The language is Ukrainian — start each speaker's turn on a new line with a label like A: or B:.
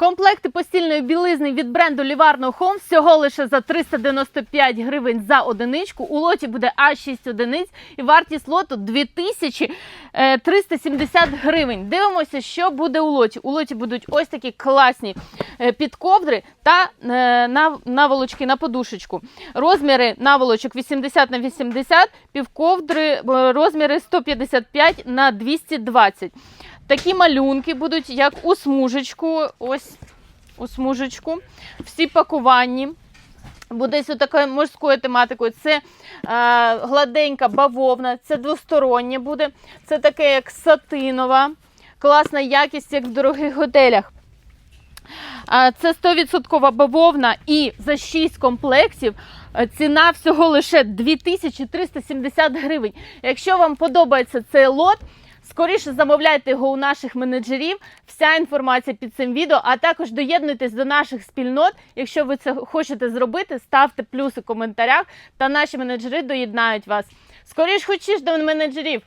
A: Комплекти постільної білизни від бренду Livarno Home всього лише за 395 гривень за одиничку. У лоті буде аж 6 одиниць і вартість лоту 2370 гривень. Дивимося, що буде у лоті. У лоті будуть ось такі класні е, підковдри та е, наволочки на подушечку. Розміри наволочок 80 на 80, півковдри е, розміри 155 на 220. Такі малюнки будуть як у смужечку. Ось у смужечку. Всі пакуванні. Буде такою морською тематикою. Це е, гладенька бавовна, це двостороннє буде. Це таке як сатинова, класна якість, як в дорогих готелях. А, Це 100% бавовна і за 6 комплектів е, ціна всього лише 2370 гривень. Якщо вам подобається цей лот, скоріше замовляйте його у наших менеджерів. Вся інформація під цим відео, а також доєднуйтесь до наших спільнот. Якщо ви це хочете зробити, ставте плюси в коментарях, та наші менеджери доєднають вас. Скоріш хочеш до менеджерів.